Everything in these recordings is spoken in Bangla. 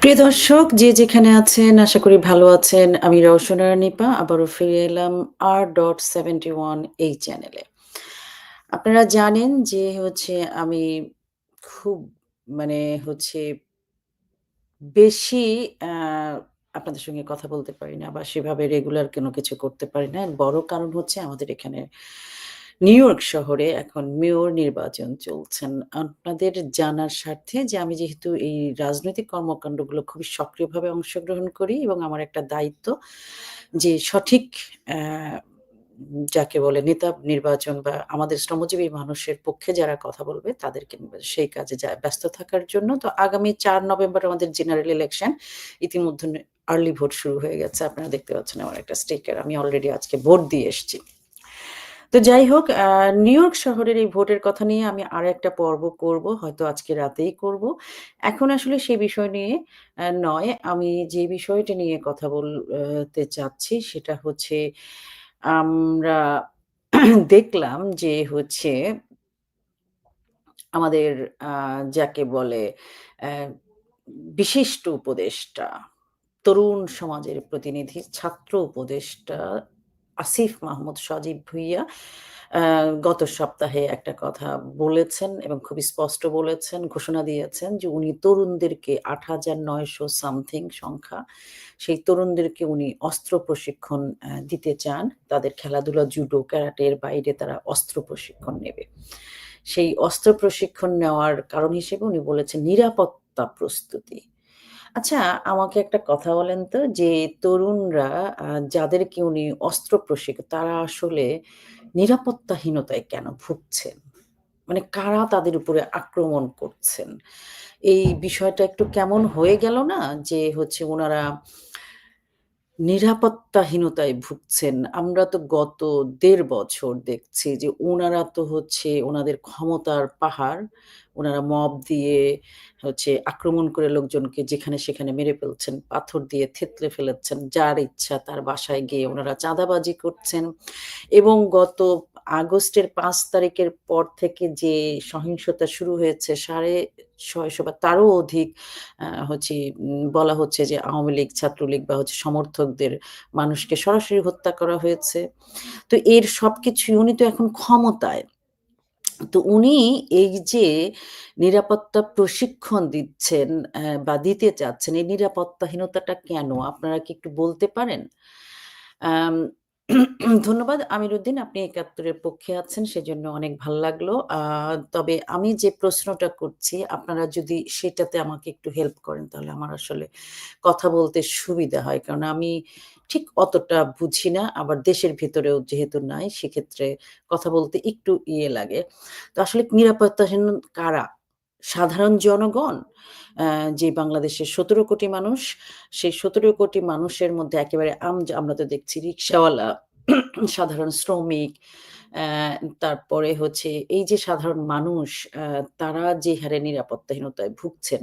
প্রিয় দর্শক, যে যেখানে আছেন, আশা করি ভালো আছেন। আমি রওশনারা নিপা, আবারও ফিরে এলাম আর ডট 71 এই চ্যানেলে। আপনারা জানেন যে হচ্ছে আমি খুব মানে হচ্ছে বেশি আপনাদের সঙ্গে কথা বলতে পারি না বা সেভাবে রেগুলার কোনো কিছু করতে পারি না। বড় কারণ হচ্ছে আমাদের এখানে নিউ ইয়র্ক শহরে এখন মেয়র নির্বাচন চলছেন। আপনাদের জানার স্বার্থে যে আমি যেহেতু এই রাজনৈতিক কর্মকাণ্ডগুলো খুবই সক্রিয়ভাবে অংশগ্রহণ করি এবং আমার একটা দায়িত্ব যে সঠিক যাকে বলে নেতা নির্বাচন বা আমাদের শ্রমজীবী মানুষের পক্ষে যারা কথা বলবে, তাদেরকে সেই কাজে যা ব্যস্ত থাকার জন্য তো আগামী চার নভেম্বর আমাদের জেনারেল ইলেকশন। ইতিমধ্যে আর্লি ভোট শুরু হয়ে গেছে। আপনারা দেখতে পাচ্ছেন আমার একটা স্টিকার। আমি অলরেডি আজকে ভোট দিয়ে এসছি। তো যাই হোক নিউ ইয়র্ক শহরের এই ভোটের কথা নিয়ে আমি আর একটা পর্ব করব। হয়তো আজকে রাতেই করব। এখন আসলে সেই বিষয় নিয়ে নয়। আমি যে বিষয়টা নিয়ে কথা বলতে চাচ্ছি সেটা হচ্ছে আমরা দেখলাম যে হচ্ছে আমাদের যাকে বলে বিশিষ্ট উপদেষ্টা, তরুণ সমাজের প্রতিনিধি, ছাত্র উপদেষ্টা আসিফ মাহমুদ সজীব ভুইয়া গত সপ্তাহে একটা কথা বলেছেন এবং খুবই স্পষ্ট বলেছেন, ঘোষণা দিয়েছেন যে উনি তরুণদেরকে ৮৯০০ সামথিং সংখ্যা, সেই তরুণদেরকে উনি অস্ত্র প্রশিক্ষণ দিতে চান। তাদের খেলাধুলা, জুডো, ক্যারাটের বাইরে তারা অস্ত্র প্রশিক্ষণ নেবে। সেই অস্ত্র প্রশিক্ষণ নেওয়ার কারণ হিসেবে উনি বলেছেন নিরাপত্তা প্রস্তুতি। আচ্ছা আমাকে একটা কথা বলেন তো যে তরুণরা যাদেরকে উনি অস্ত্র প্রশিক্ষণ তারা আসলে নিরাপত্তাহীনতায় কেন ভুগছেন? মানে কারা তাদের উপরে আক্রমণ করছেন? এই বিষয়টা একটু কেমন হয়ে গেল না? যে হচ্ছে ওনারা নিরাপত্তাহীনতায় ভুগছেন। আমরা তো গত দেড় বছর দেখছি যে ওনারা তো হচ্ছে ওনাদের ক্ষমতার পাহাড়। উনারা মব দিয়ে হচ্ছে আক্রমণ করে লোকজনকে যেখানে সেখানে মেরে ফেলছেন। পাথর দিয়ে থেতলে ফেলেছেন। যার ইচ্ছা তার বাসায় গিয়ে ওনারা চাঁদাবাজি করছেন। এবং গত আগস্টের পাঁচ তারিখের পর থেকে যে সহিংসতা শুরু হয়েছে ৬৫০ বা তারও অধিক হচ্ছে বলা হচ্ছে যে আওয়ামী লীগ, ছাত্রলীগ বা হচ্ছে সমর্থকদের মানুষকে সরাসরি হত্যা করা হয়েছে। তো এর সবকিছুই উনি তো এখন ক্ষমতায়। তো উনি এই যে নিরাপত্তা প্রশিক্ষণ দিচ্ছেন বা দিতে চাচ্ছেন, এই নিরাপত্তাহীনতাটা কেন? আপনারা কি একটু বলতে পারেন? ধন্যবাদ আমিরুদ্দিন। আপনি একাত্তরের পক্ষে আছেন সেজন্য অনেক ভালো লাগল। তবে আমি যে প্রশ্নটা করছি আপনারা যদি সেটাতে আমাকে একটু হেল্প করেন তাহলে আমার আসলে কথা বলতে সুবিধা হয়। কারণ আমি ঠিক অতটা বুঝি না। আবার দেশের ভিতরেও যেহেতু নাই সেক্ষেত্রে কথা বলতে একটু ইয়ে লাগে। তো আসলে নিরাপত্তাহীন কারা? সাধারণ জনগণ? যে বাংলাদেশের ১৭ কোটি মানুষ, সেই ১৭ কোটি মানুষের মধ্যে একেবারে আমরা তো দেখছি রিক্সাওয়ালা সাধারণ শ্রমিক, তারপরে হচ্ছে এই যে সাধারণ মানুষ তারা যে হারে নিরাপত্তাহীনতায় ভুগছেন।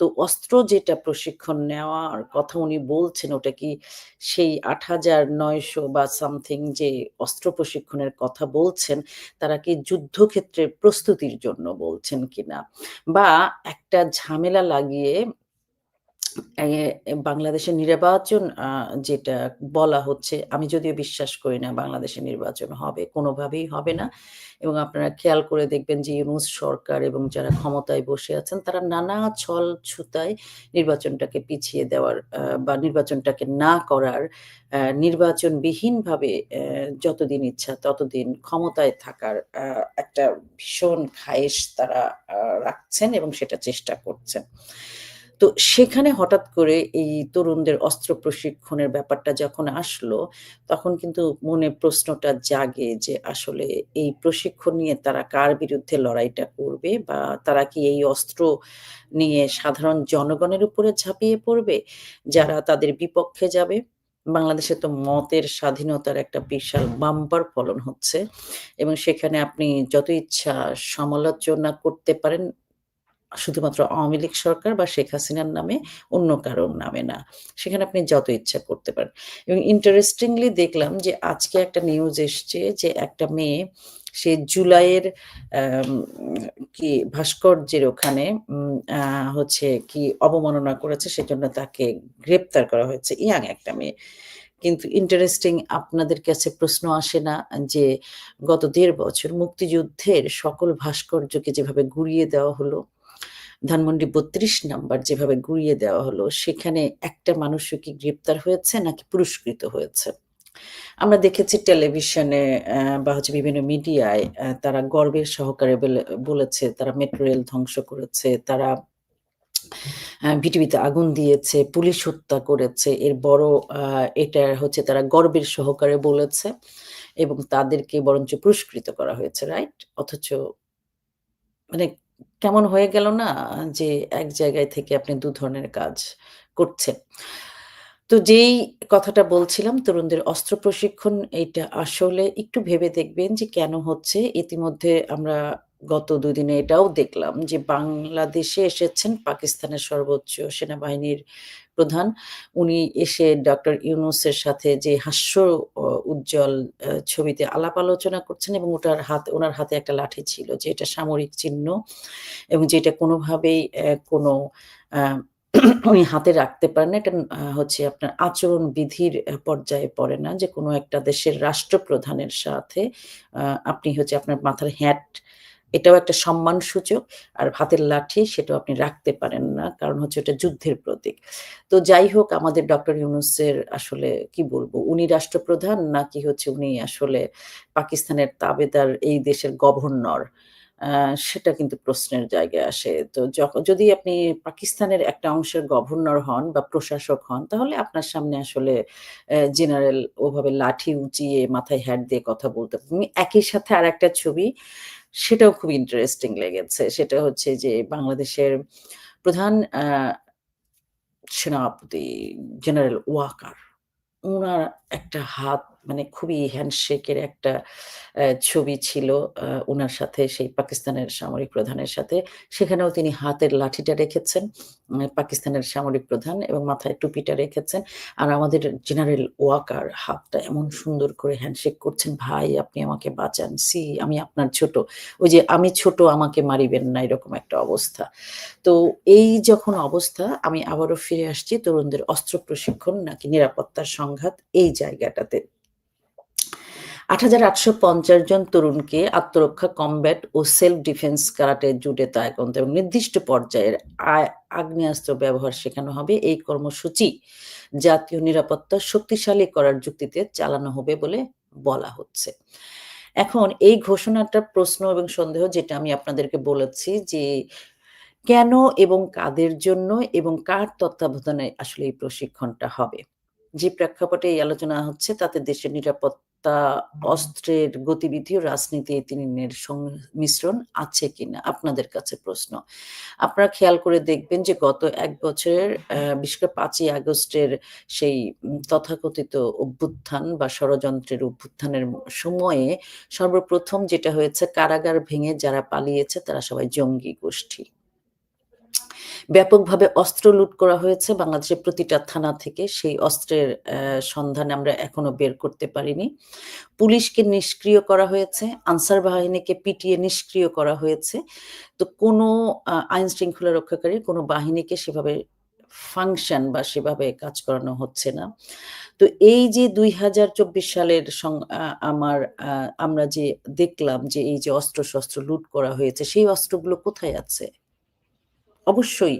তো অস্ত্র যেটা প্রশিক্ষণ নেওয়ার কথা উনি বলছেন ওটা কি সেই ৮৯০০ বা সামথিং যে অস্ত্র প্রশিক্ষণের কথা বলছেন, তারা কি যুদ্ধক্ষেত্রের প্রস্তুতির জন্য বলছেন কিনা? বা একটা ঝামেলা লাগিয়ে বাংলাদেশের নির্বাচন যেটা বলা হচ্ছে, আমি যদিও বিশ্বাস করি না বাংলাদেশে নির্বাচন হবে। কোনোভাবেই হবে না। এবং আপনারা খেয়াল করে দেখবেন যে ইউনূস সরকার এবং যারা ক্ষমতায় বসে আছেন তারা নানা ছল-ছুতায় নির্বাচনটাকে পিছিয়ে দেওয়ার বা নির্বাচনটাকে না করার নির্বাচনবিহীনভাবে যতদিন ইচ্ছা ততদিন ক্ষমতায় থাকার একটা ভীষণ খায়েশ তারা রাখছেন এবং সেটা চেষ্টা করছেন। তো সেখানে হঠাৎ করে এই তরুণদের অস্ত্র প্রশিক্ষণের ব্যাপারটা যখন আসলো, তখন কিন্তু মনে প্রশ্নটা জাগে যে আসলে এই প্রশিক্ষণ নিয়ে তারা কার বিরুদ্ধে লড়াইটা করবে? বা তারা কি এই অস্ত্র নিয়ে সাধারণ জনগণের উপরে ঝাঁপিয়ে পড়বে? যারা তাদের বিপক্ষে যাবে? বাংলাদেশে তো মতের স্বাধীনতার একটা বিশাল বাম্পার ফলন হচ্ছে এবং সেখানে আপনি যত ইচ্ছা সমালোচনা করতে পারেন শুধুমাত্র আওয়ামী লীগ সরকার বা শেখ হাসিনার নামে অন্য কারোর নামে না। সেখানে আপনি যত ইচ্ছা করতে পারেন। এবং ইন্টারেস্টিংলি দেখলাম যে আজকে একটা নিউজ এসছে যে একটা মেয়ে সে জুলাইয়ের কি ভাস্কর্যের ওখানে হচ্ছে কি অবমাননা করেছে সেজন্য তাকে গ্রেপ্তার করা হয়েছে। ইয়াং একটা মেয়ে। কিন্তু ইন্টারেস্টিং আপনাদের কাছে প্রশ্ন আসে না যে গত দেড় বছর মুক্তিযুদ্ধের সকল ভাস্কর্যকে যেভাবে গুঁড়িয়ে দেওয়া হলো, ধানমন্ডি ৩২ নাম্বার যেভাবে গুড়িয়ে দেওয়া হলো, সেখানে একটা মানুষও কি গ্রেপ্তার হয়েছে নাকি পুরস্কৃত হয়েছে? আমরা দেখেছি টেলিভিশনে বা হচ্ছে বিভিন্ন মিডিয়ায় তারা গর্বের সহকারে বেলে বলেছে তারা মেট্রো রেল ধ্বংস করেছে, তারা বিটিভিতে আগুন দিয়েছে, পুলিশ হত্যা করেছে। এর বড় এটা হচ্ছে তারা গর্বের সহকারে বলেছে এবং তাদেরকে বরঞ্চ পুরস্কৃত করা হয়েছে, রাইট? অথচ মানে কেমন হয়ে গেল না যে এক জায়গায় থেকে আপনি দু ধরনের কাজ করছেন। তো যেই কথাটা বলছিলাম, তরুণদের অস্ত্র প্রশিক্ষণ এটা আসলে একটু ভেবে দেখবেন যে কেন হচ্ছে? ইতিমধ্যে আমরা গত দুদিনে এটাও দেখলাম যে বাংলাদেশে এসেছেন পাকিস্তানের সর্বোচ্চ সেনাবাহিনীর প্রধান। উনি এসে ডক্টর ইউনুসের সাথে যে হাস্য উজ্জ্বল ছবিতে আলাপ আলোচনা করছেন এবং ওটার হাত, ওনার হাতে একটা লাঠি ছিল যে এটা সামরিক চিহ্ন এবং যেটা কোনোভাবেই কোনো উনি হাতে রাখতে পারেন। এটা হচ্ছে আপনার আচরণবিধির অ্যা পর্যায়ে পড়ে না যে কোনো একটা দেশের রাষ্ট্রপ্রধানের সাথে আপনি হচ্ছে আপনার মাথার হ্যাট এটাও একটা সম্মানসূচক। আর হাতের লাঠি সেটাও আপনি রাখতে পারেন না। কারণ হচ্ছে ওটা যুদ্ধের প্রতীক। তো যাই হোক আমাদের ডক্টর ইউনুসের আসলে কি বলব? উনি রাষ্ট্রপ্রধান নাকি হচ্ছে উনি আসলে পাকিস্তানের তাবেদার এই দেশের গভর্নর? সেটা কিন্তু প্রশ্নের জায়গায় আসে। তো যখ যদি আপনি পাকিস্তানের একটা অংশের গভর্নর হন বা প্রশাসক হন, তাহলে আপনার সামনে আসলে জেনারেল ওভাবে লাঠি উঁচিয়ে মাথায় হ্যাট দিয়ে কথা বলতে একই সাথে আর একটা ছবি, সেটাও খুব ইন্টারেস্টিং লেগেছে। সেটা হচ্ছে যে বাংলাদেশের প্রধান সেনাপতি জেনারেল ওয়াকার। ওনার একটা হাত মানে খুবই হ্যান্ডশেকের একটা ছবি ছিল ওনার সাথে সেই পাকিস্তানের সামরিক প্রধানের সাথে। সেখানেও তিনি হাতের লাঠিটা রেখেছেন। পাকিস্তানের সামরিক প্রধান এবং মাথায় টুপিটা রেখেছেন। আর আমাদের জেনারেল ওয়াকার হাতটা এমন সুন্দর করে হ্যান্ডশেক করছেন, "ভাই আপনি আমাকে বাঁচান। সি আমি আপনার ছোট।" ওই যে, "আমি ছোট আমাকে মারিবেন না" এরকম একটা অবস্থা। তো এই যখন অবস্থা আমি আবারও ফিরে আসছি তরুণদের অস্ত্র প্রশিক্ষণ নাকি নিরাপত্তার সংঘাত এই জায়গাটাতে। ৮,৮৫০ জন তরুণকে আত্মরক্ষা, কমব্যাট ও self defence karate, judo, taekwondo এবং নির্দিষ্ট পর্যায়ের আগ্নেয়াস্ত্র ব্যবহার শেখানো হবে। এই কর্মসূচি জাতীয় নিরাপত্তা শক্তিশালী করার যুক্তিতে চালানো হবে বলে বলা হচ্ছে। এখন এই ঘোষণাটার প্রশ্ন এবং সন্দেহ যেটা আমি আপনাদেরকে বলেছি যে কেন এবং কাদের জন্য এবং কার তত্ত্বাবধানে আসলে এই প্রশিক্ষণটা হবে? যে প্রেক্ষাপটে এই আলোচনা হচ্ছে তাতে দেশের নিরাপত্তা, অস্ত্রের গতিবিধি ও রাজনীতি এই ৩ এর সংমিশ্রণ আছে কিনা? আপনাদের কাছে প্রশ্ন। আপনারা খেয়াল করে দেখবেন যে গত এক বছরের বিশেষ করে পাঁচই আগস্টের সেই তথাকথিত অভ্যুত্থান বা ষড়যন্ত্রের অভ্যুত্থানের সময়ে সর্বপ্রথম যেটা হয়েছে, কারাগার ভেঙে যারা পালিয়েছে তারা সবাই জঙ্গি গোষ্ঠী। ব্যাপকভাবে অস্ত্র লুট করা হয়েছে বাংলাদেশের প্রতিটা থানা থেকে। সেই অস্ত্রের সন্ধান আমরা এখনও বের করতে পারিনি। পুলিশকে নিষ্ক্রিয় করা হয়েছে, আনসার বাহিনীকে পিটিয়ে নিষ্ক্রিয় করা হয়েছে। তো কোনো আইন-শৃঙ্খলা রক্ষাকারী কোনো বাহিনীকে সেভাবে ফাংশন বা সেভাবে কাজ করানো হচ্ছে না। তো এই যে ২০২৪ সালের সং আ আমার আমরা যে দেখলাম যে এই যে অস্ত্র-শস্ত্র লুট করা হয়েছে, সেই অস্ত্রগুলো কোথায় আছে? অবশ্যই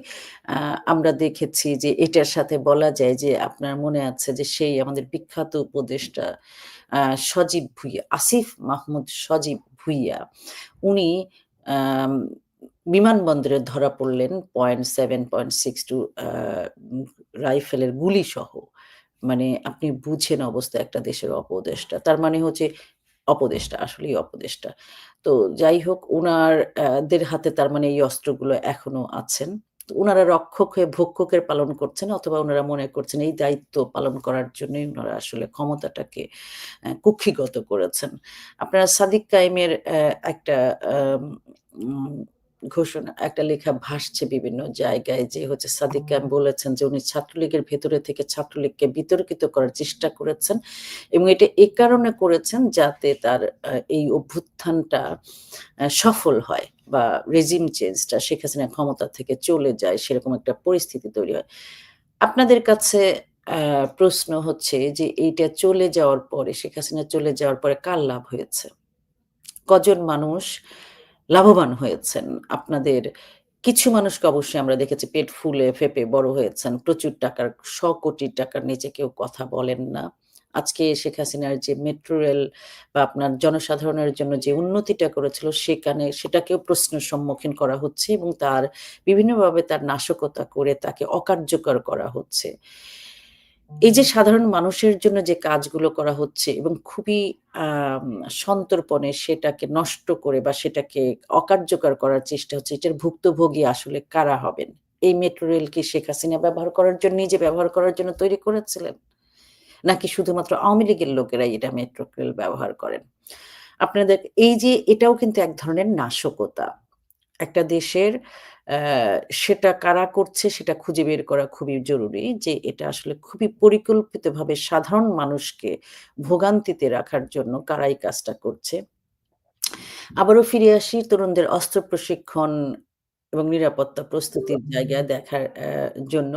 আমরা দেখেছি যে এটার সাথে বলা যায় যে আপনার মনে আছে যে সেই আমাদের বিখ্যাত উপদেষ্টা সজীব ভুইয়া, আসিফ মাহমুদ সজীব ভুইয়া, উনি বিমানবন্দরে ধরা পড়লেন .7.62 আ উম রাইফেলের গুলি সহ মানে আপনি বুঝেন অবস্থা একটা দেশের উপদেষ্টা। তার মানে হচ্ছে অপদেষ্টা, আসলেই অপদেষ্টা। তো যাই হোক ওনারদের হাতে তার মানে এই অস্ত্রগুলো এখনও আছেন। ওনারা রক্ষক হয়ে ভক্ষকের পালন করছেন অথবা ওনারা মনে করছেন এই দায়িত্ব পালন করার জন্যই ওনারা আসলে ক্ষমতাটাকে কুক্ষিগত করেছেন। আপনারা সাদিক কায়েমের একটা ঘোষণা একটা লেখা ভাসছে বিভিন্ন জায়গায় যে হচ্ছে সাদিক ক্যাম্প বলেছেন যে উনি ছাত্রলীগের ভেতরে থেকে ছাত্রলীগকে বিতর্কিত করার চেষ্টা করেছেন এবং এটা এ কারণে করেছেন যাতে তার এই অভ্যুত্থানটা সফল হয় বা রেজিম চেঞ্জটা শেখ হাসিনা ক্ষমতা থেকে চলে যায় সেরকম একটা পরিস্থিতি তৈরি হয়। আপনাদের কাছে প্রশ্ন হচ্ছে যে এইটা চলে যাওয়ার পরে শেখ হাসিনা চলে যাওয়ার পরে কার লাভ হয়েছে? কজন মানুষ লাভবান হয়েছেন? আপনাদের কিছু মানুষকে অবশ্যই আমরা দেখেছি পেট ফুলে ফেঁপে বড় হয়েছেন। প্রচুর টাকার শ কোটি টাকার নিচে কেউ কথা বলেন না। আজকে শেখ হাসিনার যে মেট্রো রেল বা আপনার জনসাধারণের জন্য যে উন্নতিটা করেছিল, সেখানে সেটাকেও প্রশ্নের সম্মুখীন করা হচ্ছে এবং তার বিভিন্নভাবে তার নাশকতা করে তাকে অকার্যকর করা হচ্ছে। এই যে সাধারণ মানুষের জন্য যে কাজগুলো করা হচ্ছে এবং খুবই সন্তর্পণে সেটাকে নষ্ট করে বা সেটাকে অকার্যকর করার চেষ্টা হচ্ছে, এটার ভুক্তভোগী আসলে কারা হবেন? এই মেট্রো রেল কি শেখ হাসিনা ব্যবহার করার জন্য নিজে ব্যবহার করার জন্য তৈরি করেছিলেন? নাকি শুধুমাত্র আওয়ামী লীগের লোকেরাই এটা মেট্রো রেল ব্যবহার করেন? আপনাদের এই যে এটাও কিন্তু এক ধরনের নাশকতা। একটা দেশের সেটা কারা করছে সেটা খুঁজে বের করা খুবই জরুরি যে এটা আসলে খুবই পরিকল্পিতভাবে সাধারণ মানুষকে ভোগান্তিতে রাখার জন্য কারা এই কাজটা করছে। আবারও ফিরে আসি তরুণদের অস্ত্র প্রশিক্ষণ এবং নিরাপত্তা প্রস্তুতির জায়গা দেখার জন্য।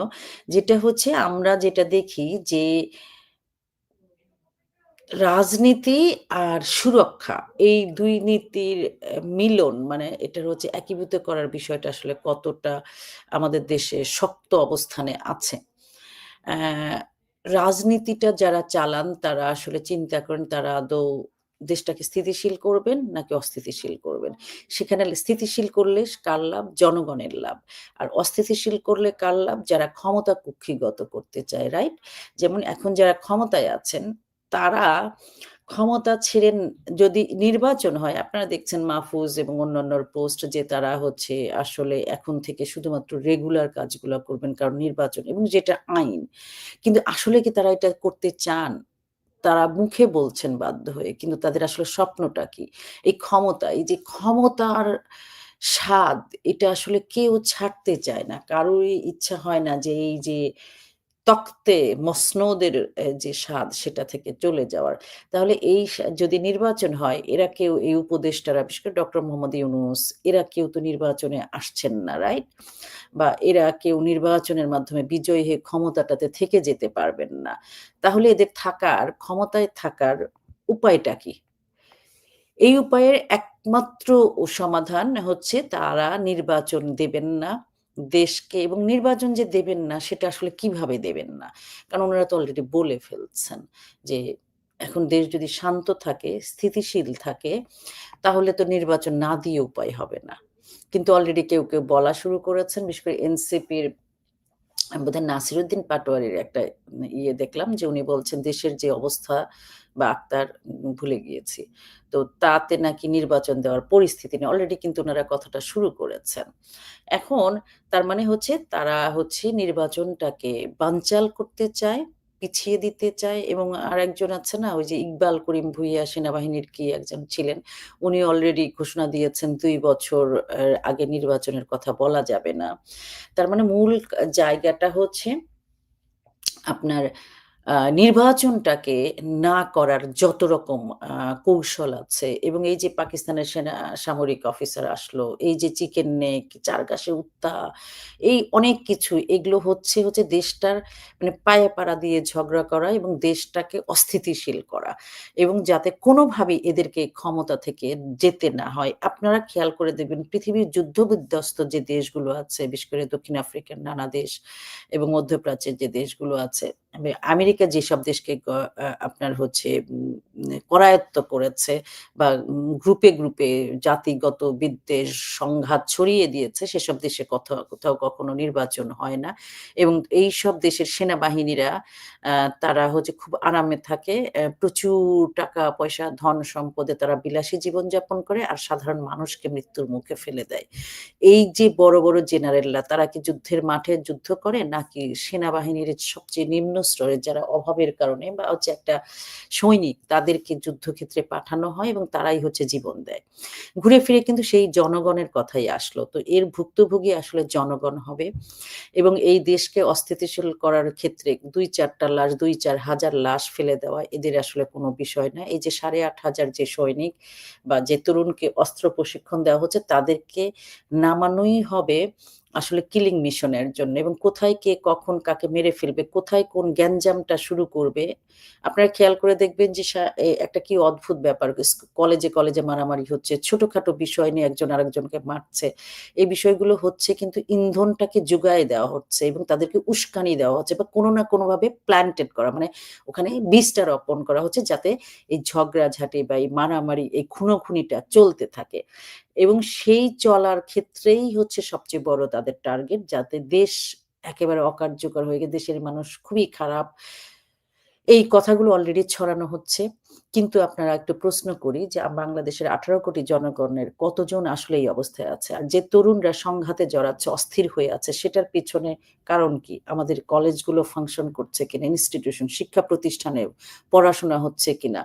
যেটা হচ্ছে আমরা যেটা দেখি যে রাজনীতি আর সুরক্ষা এই দুই নীতির মিলন মানে এটার হচ্ছে একীভূত করার বিষয়টা আসলে কতটা আমাদের দেশে শক্ত অবস্থানে আছে। রাজনীতিটা যারা চালান তারা আসলে চিন্তা করেন তারা আদৌ দেশটাকে স্থিতিশীল করবেন নাকি অস্থিতিশীল করবেন। সেখানে স্থিতিশীল করলে কার লাভ? জনগণের লাভ। আর অস্থিতিশীল করলে কার লাভ? যারা ক্ষমতা কুক্ষিগত করতে চায়, রাইট? যেমন এখন যারা ক্ষমতায় আছেন তারা ক্ষমতা ছেড়ে যদি নির্বাচন হয়, আপনারা দেখছেন মাহফুজ এবং অন্যান্য পোস্ট যে তারা হচ্ছে আসলে এখন থেকে শুধুমাত্র রেগুলার কাজগুলো করবেন। কারণ নির্বাচন এবং যেটা আইন। কিন্তু আসলে কি তারা এটা করতে চান? তারা মুখে বলছেন বাধ্য হয়ে। কিন্তু তাদের আসলে স্বপ্নটা কি? এই ক্ষমতা, এই যে ক্ষমতার স্বাদ এটা আসলে কেউ ছাড়তে চায় না। কারোরই ইচ্ছা হয় না যে এই যে তক্তে মসনদের যে স্বাদ সেটা থেকে চলে যাওয়ার। তাহলে এই যদি নির্বাচন হয় এরা কেউ এই উপদেষ্টারা বিশেষ করে ডক্টর মোহাম্মদ ইউনুস এরা কেউ তো নির্বাচনে আসছেন না, রাইট? বা এরা কেউ নির্বাচনের মাধ্যমে বিজয়ী হয়ে ক্ষমতাটাতে থেকে যেতে পারবেন না। তাহলে এদের থাকার ক্ষমতায় থাকার উপায়টা কি? এই উপায়ের একমাত্র সমাধান হচ্ছে তারা নির্বাচন দেবেন না দেশকে এবং নির্বাচন যে দেবেন না সেটা আসলে কীভাবে দেবেন না? কারণ ওনারা তো অলরেডি বলে ফেলছেন যে এখন দেশ যদি শান্ত থাকে, স্থিতিশীল থাকে তাহলে তো নির্বাচন না দিয়ে উপায় হবে না। কিন্তু অলরেডি কেউ, কেউ বলা শুরু করেছেন বিশেষ করে এনসিপির বোধহয় নাসিরুদ্দিন পাটোয়ারির একটা ইয়ে দেখলাম যে উনি বলছেন দেশের যে অবস্থা বা আক্তার ভুলে গিয়েছি। তো তাতে নাকি নির্বাচন দেওয়ার পরিস্থিতি নেই। অলরেডি কিন্তু ওনারা কথাটা শুরু করেছেন। এখন তার মানে হচ্ছে তারা হচ্ছে নির্বাচনটাকে বানচাল করতে চায়, পিছিয়ে দিতে চায় এবং আর একজন আছে না, ওই যে ইকবাল করিম ভুইয়া সেনাবাহিনীর কি একজন ছিলেন। উনি অলরেডি ঘোষণা দিয়েছেন দুই বছর আগে নির্বাচনের কথা বলা যাবে না। তার মানে মূল জায়গাটা হচ্ছে আপনার নির্বাচনটাকে না করার যত রকম কৌশল আছে এবং এই যে পাকিস্তানের সেনা সামরিক অফিসার আসলো, এই যে চিকেন নেক, চারগাসে উত্তা এই অনেক কিছু এগুলো হচ্ছে, হচ্ছে দেশটার মানে পায়ে পাড়া দিয়ে ঝগড়া করা এবং দেশটাকে অস্থিতিশীল করা এবং যাতে কোনোভাবেই এদেরকে ক্ষমতা থেকে যেতে না হয়। আপনারা খেয়াল করে দেখবেন পৃথিবীর যুদ্ধ বিধ্বস্ত যে দেশগুলো আছে, বিশেষ করে দক্ষিণ আফ্রিকার নানা দেশ এবং মধ্যপ্রাচ্যের যে দেশগুলো আছে, আবে আমেরিকা যেসব দেশকে আপনার হচ্ছে করায়ত্ত করেছে বা গ্রুপে, গ্রুপে জাতিগত বিদ্বেষ, সংঘাত ছড়িয়ে দিয়েছে সেসব দেশে কোথাও, কোথাও কখনো নির্বাচন হয় না এবং এইসব দেশের সেনাবাহিনীরা তারা হচ্ছে খুব আরামে থাকে। প্রচুর টাকা-পয়সা, ধন-সম্পদে তারা বিলাসী জীবনযাপন করে আর সাধারণ মানুষকে মৃত্যুর মুখে ফেলে দেয়। এই যে বড়, বড় জেনারেলরা তারা কি যুদ্ধের মাঠে যুদ্ধ করে নাকি সেনাবাহিনীর সবচেয়ে নিম্ন স্তরের যারা যারা অভাবের কারণে বা হচ্ছে একটা সৈনিক তাদেরকে যুদ্ধক্ষেত্রে পাঠানো হয় এবং তারাই হচ্ছে জীবন দেয়। ঘুরে ফিরে কিন্তু সেই জনগণের কথাই আসলো। তো এর ভুক্তভোগী আসলে জনগণ হবে এবং এই দেশকে অস্থিতিশীল করার ক্ষেত্রে দুই চারটা লাশ, ২-৪ হাজার লাশ ফেলে দেওয়া এদের আসলে কোনো বিষয় না। এই যে ৮,৫০০ যে সৈনিক বা যে তরুণকে অস্ত্র প্রশিক্ষণ দেওয়া হচ্ছে তাদেরকে নামানোই হবে আসলে কিলিং মিশনের জন্য এবং কোথায় কে কখন কাকে মেরে ফেলবে, কোথায় কোন গ্যাঞ্জামটা শুরু করবে। আপনারা খেয়াল করে দেখবেন যে একটা কি অদ্ভুত ব্যাপার কলেজে, কলেজে মারামারি হচ্ছে। ছোটখাটো বিষয় নিয়ে একজন আরেকজনকে মারছে। এই বিষয়গুলো হচ্ছে কিন্তু ইন্ধনটাকে যোগায় দেওয়া হচ্ছে এবং তাদেরকে উস্কানি দেওয়া হচ্ছে বা কোনো না কোনোভাবে প্ল্যান্টেড করা মানে ওখানে বীজটা রোপণ করা হচ্ছে যাতে এই ঝগড়াঝাটি বা এই মারামারি, এই খুনোখুনিটা চলতে থাকে। এবং সেই চলার ক্ষেত্রেই হচ্ছে সবচেয়ে বড় তাদের টার্গেট যাতে দেশ একেবারে অকার্যকর হয়ে গিয়ে দেশের মানুষ খুবই খারাপ। এই কথাগুলো অলরেডি ছড়ানো হচ্ছে। কিন্তু আপনারা একটু প্রশ্ন করি যে বাংলাদেশের ১৮ কোটি জনগণের কতজন আসলে এই অবস্থায় আছে? আর যে তরুণরা সংঘাতে জড়াচ্ছে, অস্থির হয়ে আছে সেটার পিছনে কারণ কি? আমাদের কলেজগুলো ফাংশন করছে কিনা? ইনস্টিটিউশন, শিক্ষা প্রতিষ্ঠানে পড়াশোনা হচ্ছে কিনা?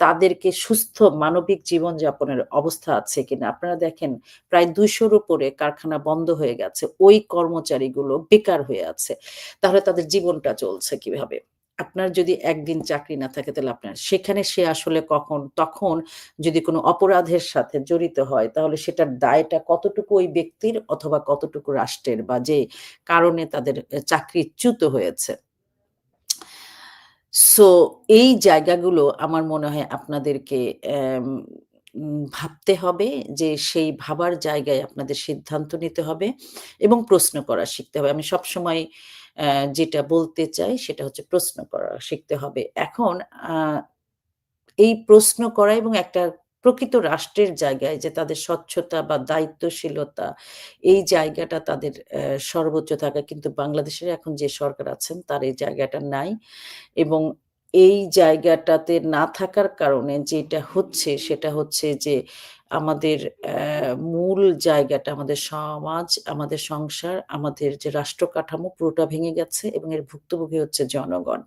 তাদেরকে সুস্থ মানবিক জীবনযাপনের অবস্থা আছে কিনা? আপনারা দেখেন প্রায় দুইশোর উপরে কারখানা বন্ধ হয়ে গেছে। ওই কর্মচারীগুলো বেকার হয়ে আছে। তাহলে তাদের জীবনটা চলছে কীভাবে? আপনার যদি একদিন চাকরি না থাকে তাহলে আপনার, সেখানে সে আসলে কখন, তখন যদি কোনো অপরাধের সাথে জড়িত হয়, তাহলে সেটার দায়টা কতটুকু ওই ব্যক্তির অথবা কতটুকু রাষ্ট্রের বা যে কারণে তাদের চাকরিচ্যুত হয়েছে। সো এই জায়গাগুলো আমার মনে হয় আপনাদেরকে ভাবতে হবে যে সেই ভাবার জায়গায় আপনাদের সিদ্ধান্ত নিতে হবে এবং প্রশ্ন করা শিখতে হবে। আমি সবসময় যেটা বলতে চাই সেটা হচ্ছে প্রশ্ন করা শিখতে হবে। এখন এই প্রশ্ন করা এবং একটা প্রকৃত রাষ্ট্রের জায়গায় যে তাদের স্বচ্ছতা বা দায়িত্বশীলতা, এই জায়গাটা তাদের সর্বোচ্চ থাকা কিন্তু বাংলাদেশের এখন যে সরকার আছেন তার এই জায়গাটা নাই এবং এই জায়গাটাতে না থাকার কারণে যেটা হচ্ছে সেটা হচ্ছে যে আমাদের মূল জায়গাটা আমাদের সমাজ, আমাদের সংসার, আমাদের যে রাষ্ট্র কাঠামো পুরোটা ভেঙে গেছে এবং এর ভুক্তভোগী হচ্ছে জনগণ।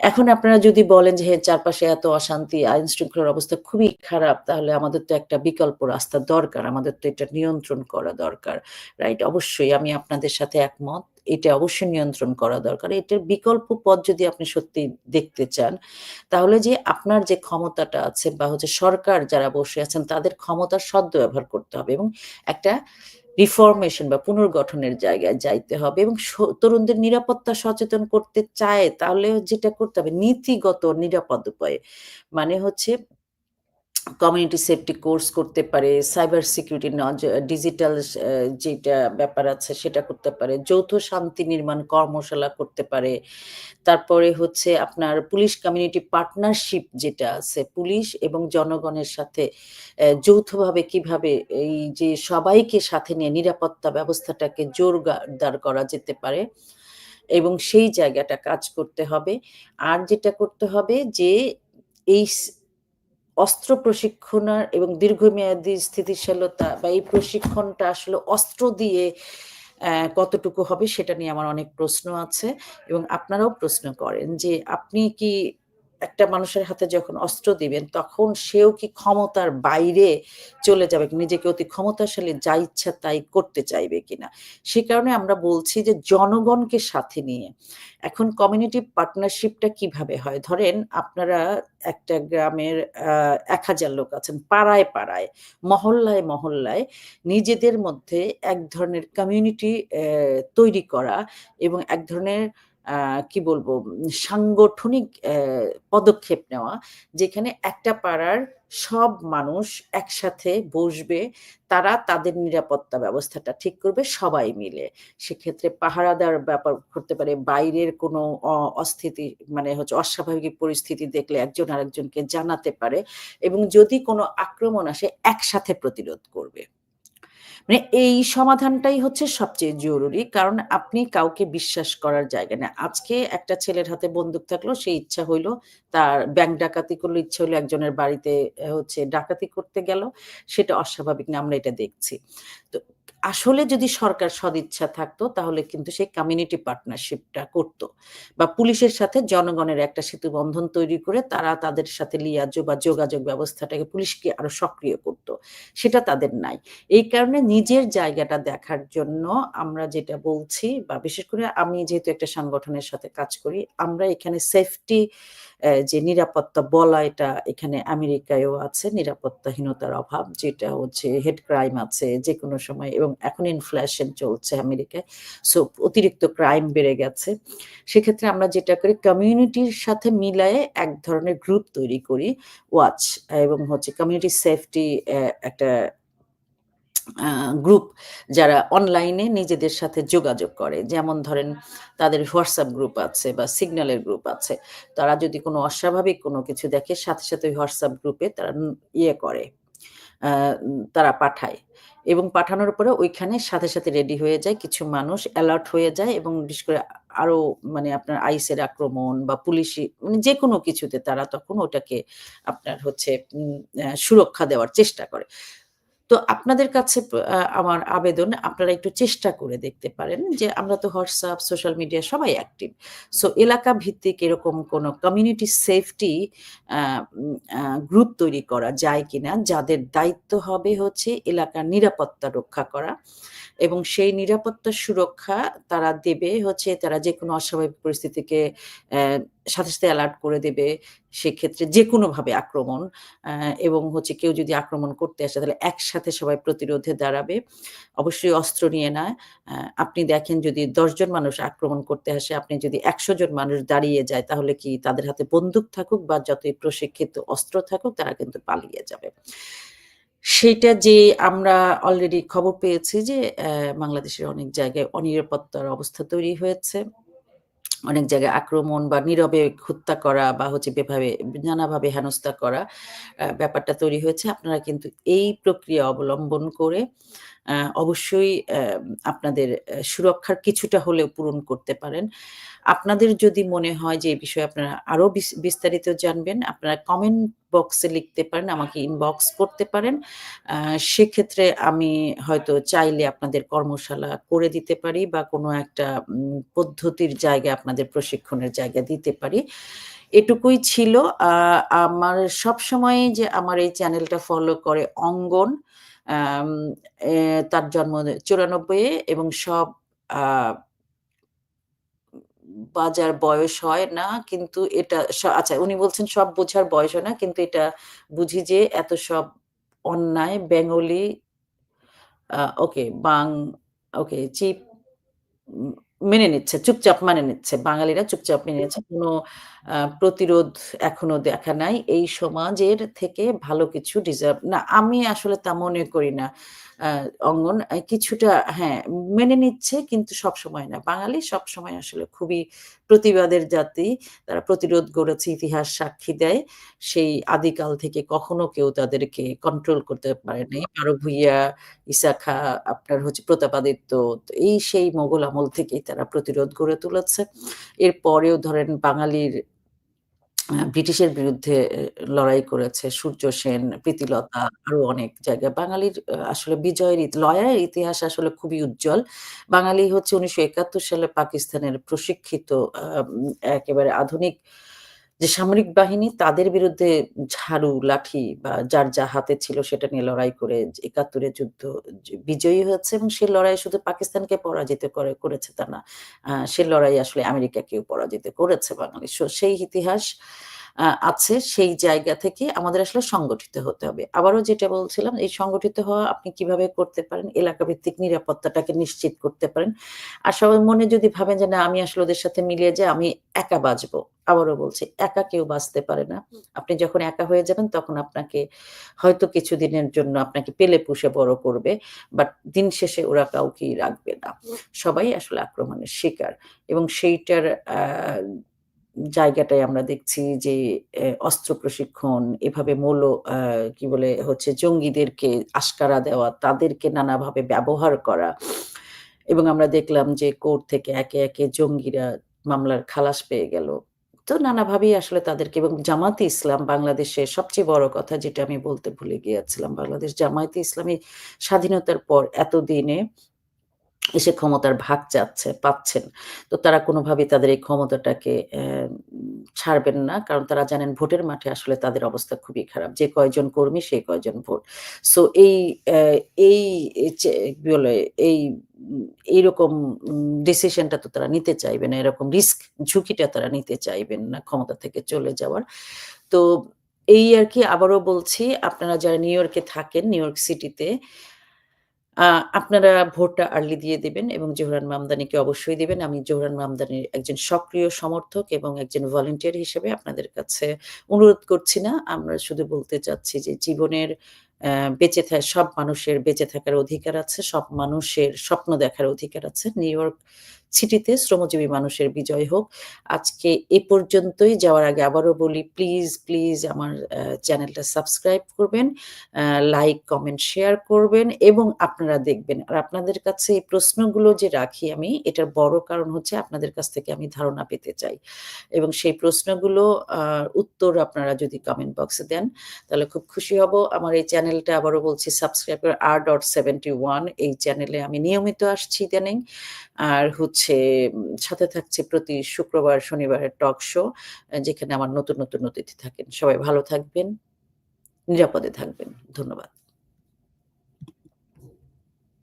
এখন আপনারা যদি বলেন যে হ্যাঁ, চারপাশে এত অশান্তি, আইন শৃঙ্খলার অবস্থা খুবই খারাপ তাহলে আমাদের তো একটা বিকল্প রাস্তা দরকার। আমাদের তো এটা নিয়ন্ত্রণ করা দরকার। রাইট? অবশ্যই আমি আপনাদের সাথে একমত। এটা অবশ্যই নিয়ন্ত্রণ করা দরকার। এটার বিকল্প পথ যদি আপনি সত্যি দেখতে চান, তাহলে যে আপনার যে ক্ষমতাটা আছে বা হচ্ছে সরকার যারা বসে আছেন তাদের ক্ষমতার সদ্ব্যবহার করতে হবে এবং একটা রিফর্মেশন বা পুনর্গঠনের জায়গায় যাইতে হবে এবং তরুণদের নিরাপত্তা সচেতন করতে চায়, তাহলে যেটা করতে হবে, নীতিগত নিরাপদ উপায়ে। মানে হচ্ছে কমিউনিটি সেফটি কোর্স করতে পারে, সাইবার সিকিউরিটি ডিজিটাল যেটা ব্যাপার আছে সেটা করতে পারে। যৌথ শান্তি নির্মাণ কর্মশালা করতে পারে। তারপরে হচ্ছে আপনার পুলিশ কমিউনিটি পার্টনারশিপ যেটা আছে, পুলিশ এবং জনগণের সাথে যৌথভাবে কীভাবে এই যে সবাইকে সাথে নিয়ে নিরাপত্তা ব্যবস্থাটাকে জোরদার করা যেতে পারে এবং সেই জায়গাটা কাজ করতে হবে। আর যেটা করতে হবে যে এই অস্ত্র প্রশিক্ষণ এবং দীর্ঘমেয়াদী স্থিতিশীলতা বা এই প্রশিক্ষণটা আসলে অস্ত্র দিয়ে কতটুকু হবে সেটা নিয়ে আমার অনেক প্রশ্ন আছে এবং আপনারাও প্রশ্ন করেন যে আপনি কি একটা মানুষের হাতে যখন অস্ত্র দিবেন তখন সেও কি ক্ষমতার বাইরে চলে যাবে? নিজেকে অতি ক্ষমতাশালী যা ইচ্ছা তাই করতে চাইবে কিনা? সে কারণে আমরা বলছি যে জনগণকে সাথে নিয়ে এখন কমিউনিটি পার্টনারশিপটা কীভাবে হয়? ধরেন আপনারা একটা গ্রামের এক হাজার লোক আছেন। পাড়ায়, পাড়ায়, মহল্লায়, মহল্লায় নিজেদের মধ্যে এক ধরনের কমিউনিটি তৈরি করা এবং এক ধরনের কি বলব সাংগঠনিক পদক্ষেপ নেওয়া যেখানে একটা পাড়ার সব মানুষ একসাথে বসবে। তারা তাদের নিরাপত্তা ব্যবস্থাটা ঠিক করবে সবাই মিলে। সেক্ষেত্রে পাহারাদার ব্যাপার করতে পারে, বাইরের কোনো অস্থিতি মানে হচ্ছে অস্বাভাবিক পরিস্থিতি দেখলে একজন আরেকজনকে জানাতে পারে এবং যদি কোনো আক্রমণ আসে একসাথে প্রতিরোধ করবে। মানে এই সমাধানটাই হচ্ছে সবচেয়ে জরুরি। কারণ আপনি কাউকে বিশ্বাস করার জায়গা না। আজকে একটা ছেলের হাতে বন্দুক থাকল, সেই ইচ্ছা হইল তার ব্যাংক ডাকাতি করল, ইচ্ছা হলো একজনের বাড়িতে হচ্ছে ডাকাতি করতে গেল। সেটা অস্বাভাবিক না, আমরা এটা দেখছি। তো আসলে যদি সরকার সদিচ্ছা থাকতো তাহলে কিন্তু সেই কমিউনিটি পার্টনারশিপটা করত। বা পুলিশের সাথে জনগণের একটা সেতুবন্ধন তৈরি করে তারা তাদের সাথে লিয়াজো বা যোগাযোগ ব্যবস্থাটাকে পুলিশকে আরও সক্রিয় করত। সেটা তাদের নাই। এই কারণে নিজের জায়গাটা দেখার জন্য আমরা যেটা বলছি বা বিশেষ করে আমি যেহেতু একটা সংগঠনের সাথে কাজ করি, আমরা এখানে সেফটি যে নিরাপত্তা বলয়টা এখানে আমেরিকায়ও আছে, নিরাপত্তাহীনতার অভাব, যেটা হচ্ছে হেড ক্রাইম আছে যেকোনো সময়, এবং এখন ইনফ্লেশন চলছে আমেরিকায়। সো অতিরিক্ত ক্রাইম বেড়ে গেছে। সেক্ষেত্রে আমরা যেটা করি, কমিউনিটির সাথে মিলায়ে এক ধরনের গ্রুপ তৈরি করি, ওয়াচ, এবং হচ্ছে কমিউনিটি সেফটি একটা গ্রুপ যারা অনলাইনে নিজেদের সাথে যোগাযোগ করে। যেমন ধরেন তাদের হোয়াটসঅ্যাপ গ্রুপ আছে বা এর গ্রুপ আছে। তারা যদি কোনো অস্বাভাবিক কোনো কিছু দেখে সাথে, সাথে ওই WhatsApp গ্রুপে তারা ইয়ে করে, তারা পাঠায়। এবং পাঠানোর পরে ওইখানে সাথে, সাথে রেডি হয়ে যায়। কিছু মানুষ অ্যালার্ট হয়ে যায় এবং বিশেষ করে আরও মানে আপনার আইসের আক্রমণ বা পুলিশি মানে যে কোনো কিছুতে তারা তখন ওটাকে আপনার হচ্ছে সুরক্ষা দেওয়ার চেষ্টা করে। তো আপনাদের কাছে আমার আবেদন আপনারা একটু চেষ্টা করে দেখতে পারেন যে আমরা তো হোয়াটসঅ্যাপ, সোশ্যাল মিডিয়া সবাই অ্যাক্টিভ। সো এলাকা ভিত্তিক এরকম কোনো কমিউনিটি সেফটি গ্রুপ তৈরি করা যায় কিনা, যাদের দায়িত্ব হবে হচ্ছে এলাকার নিরাপত্তা রক্ষা করা এবং সেই নিরাপত্তা সুরক্ষা তারা দেবে হচ্ছে তারা যেকোনো অস্বাভাবিক পরিস্থিতিকে সাথে, সাথে অ্যালার্ট করে দেবে। সেক্ষেত্রে যেকোনোভাবে আক্রমণ এবং হচ্ছে কেউ যদি আক্রমণ করতে আসে তাহলে একসাথে সবাই প্রতিরোধে দাঁড়াবে। অবশ্যই অস্ত্র নিয়ে না। আপনি দেখেন যদি দশজন মানুষ আক্রমণ করতে আসে, আপনি যদি ১০০ জন মানুষ দাঁড়িয়ে যায় তাহলে কি তাদের হাতে বন্দুক থাকুক বা যতই প্রশিক্ষিত অস্ত্র থাকুক তারা কিন্তু পালিয়ে যাবে। সেইটা যে আমরা অলরেডি খবর পেয়েছি যে বাংলাদেশের অনেক জায়গায় অনিরাপত্তার অবস্থা তৈরি হয়েছে। অনেক জায়গায় আক্রমণ বা নীরবে হত্যা করা বা হচ্ছে বেভাবে, নানাভাবে হেনস্থা করা ব্যাপারটা তৈরি হয়েছে। আপনারা কিন্তু এই প্রক্রিয়া অবলম্বন করে অবশ্যই আপনাদের সুরক্ষার কিছুটা হলেও পূরণ করতে পারেন। আপনাদের যদি মনে হয় যে এই বিষয়ে আপনারা আরও বিস বিস্তারিত জানবেন, আপনারা কমেন্ট বক্সে লিখতে পারেন, আমাকে ইনবক্স করতে পারেন। সেক্ষেত্রে আমি হয়তো চাইলে আপনাদের কর্মশালা করে দিতে পারি বা কোনো একটা পদ্ধতির জায়গা আপনাদের প্রশিক্ষণের জায়গা দিতে পারি। এটুকুই ছিল। আমার সবসময়ই যে আমার এই চ্যানেলটা ফলো করে অঙ্গন। তার জন্ম চুরানব্বই এবং সব বাজার বয়স হয় না, কিন্তু এটা আচ্ছা উনি বলছেন সব বোঝার বয়স হয় না। কিন্তু এটা বুঝি যে এত সব অন্যায়, বেঙ্গলি ওকে, বাং, ওকে, চিপ মেনে নিচ্ছে, চুপচাপ মানে নিচ্ছে। বাঙালিরা চুপচাপ মেনে নিচ্ছে। কোনো প্রতিরোধ এখনও দেখা নাই। এই সমাজের থেকে ভালো কিছু ডিজার্ভ না আমি আসলে তা মনে করি না। অঙ্গন কিছুটা হ্যাঁ, মেনে নিচ্ছে কিন্তু সবসময় না। বাঙালি সবসময় আসলে খুবই প্রতিবাদের জাতি। তারা প্রতিরোধ গড়েছে, ইতিহাস সাক্ষী দেয়। সেই আদিকাল থেকে কখনো কেউ তাদেরকে কন্ট্রোল করতে পারে নাই। ফারুক ভুইয়া, ইসা খাঁ, আপনার হচ্ছে প্রতাপাদিত্য। এই সেই মোগল আমল থেকেই তারা প্রতিরোধ গড়ে তুলেছে। এরপরেও ধরেন বাঙালির ব্রিটিশের বিরুদ্ধে লড়াই করেছে সূর্য সেন, প্রীতিলতা আরও অনেক জায়গায়। বাঙালির আসলে বিজয়ের লড়াইয়ের ইতিহাস আসলে খুবই উজ্জ্বল। বাঙালি হচ্ছে ১৯৭১ সালে পাকিস্তানের প্রশিক্ষিত একেবারে আধুনিক যে সামরিক বাহিনী তাদের বিরুদ্ধে ঝাড়ু, লাঠি বা যার যা হাতে ছিল সেটা নিয়ে লড়াই করে একাত্তরে যুদ্ধ বিজয়ী হয়েছে এবং সে লড়াই শুধু পাকিস্তানকে পরাজিত করে করেছে তা না। সে লড়াই আসলে আমেরিকাকেও পরাজিত করেছে বাঙালি। সেই ইতিহাস আছে। সেই জায়গা থেকে আমাদের আসলে সংগঠিত হতে হবে। আবারও যেটা বলছিলাম এই সংগঠিত হওয়া আপনি কীভাবে করতে পারেন? এলাকা ভিত্তিক নিরাপত্তাটাকে নিশ্চিত করতে পারেন। আর সবাই মনে যদি ভাবেন যে না আমি আসলে ওদের সাথে মিলিয়ে যে আমি একা বাঁচবো। আবারও বলছি একা কেউ বাঁচতে পারে না। আপনি যখন একা হয়ে যাবেন তখন আপনাকে হয়তো কিছুদিনের জন্য আপনাকে পেলে-পুষে বড় করবে। বাট দিন শেষে ওরা কাউকেই রাখবে না। সবাই আসলে আক্রমণের শিকার এবং সেইটার আ জায়গাটাই আমরা দেখছি যে অস্ত্র প্রশিক্ষণ, এভাবে মৌল কি বলে হচ্ছে জঙ্গিদেরকে আশকারা দেওয়া, তাদেরকে নানাভাবে ব্যবহার করা এবং আমরা দেখলাম যে কোর্ট থেকে একে, একে জঙ্গিরা মামলার খালাস পেয়ে গেল। তো নানাভাবেই আসলে তাদেরকে এবং জামায়াতে ইসলাম বাংলাদেশের সবচেয়ে বড় কথা যেটা আমি বলতে ভুলে গিয়েছিলাম। বাংলাদেশ জামায়াতে ইসলামী স্বাধীনতার পর এতদিনে এসে ক্ষমতার ভাগ চাচ্ছে পাচ্ছেন। তো তারা কোনোভাবেই তাদের এই ক্ষমতাটাকে ছাড়বেন না। কারণ তারা জানেন ভোটের মাঠে আসলে তাদের অবস্থা খুবই খারাপ। যে কয়জন কর্মী সেই কয়জন ভোট। সো এই এই বলে এই এইরকম ডিসিশনটা তো তারা নিতে চাইবে না। এরকম রিস্ক ঝুঁকিটা তারা নিতে চাইবেন না ক্ষমতা থেকে চলে যাওয়ার। তো এই আর কি আবারও বলছি আপনারা যারা নিউ ইয়র্কে থাকেন, নিউ ইয়র্ক সিটিতে আপনারা ভোটটা আর্লি দিয়ে দিবেন এবং জোহরান মামদানিকে অবশ্যই দিবেন। আমি জোহরান মামদানির একজন সক্রিয় সমর্থক এবং একজন ভলেন্টিয়ার হিসেবে আপনাদের কাছে অনুরোধ করছি না। আমরা শুধু বলতে চাচ্ছি যে জীবনের বেঁচে সব মানুষের বেঁচে থাকার অধিকার আছে। সব মানুষের স্বপ্ন দেখার অধিকার আছে। নিউ ইয়র্ক সিটিতে শ্রমজীবী মানুষের বিজয় হোক। আজকে এ পর্যন্তই। যাওয়ার আগে আবারও বলি প্লিজ, প্লিজ আমার চ্যানেলটা সাবস্ক্রাইব করবেন। লাইক, কমেন্ট, শেয়ার করবেন এবং আপনারা দেখবেন। আর আপনাদের কাছে এই প্রশ্নগুলো যে রাখি আমি এটার বড় কারণ হচ্ছে আপনাদের কাছ থেকে আমি ধারণা পেতে চাই। এবং সেই প্রশ্নগুলো উত্তর আপনারা যদি কমেন্ট বক্সে দেন তাহলে খুব খুশি হব। আমার এই চ্যানেলটা আবারও বলছি সাবস্ক্রাইবার আর ডট সেভেন্টি ওয়ান এই চ্যানেলে আমি নিয়মিত আসছি ইদানিং। আর হচ্ছে সাথে থাকছে প্রতি শুক্রবার, শনিবারের টক শো যেখানে আমার নতুন, নতুন অতিথি থাকেন। সবাই ভালো থাকবেন, নিরাপদে থাকবেন। ধন্যবাদ।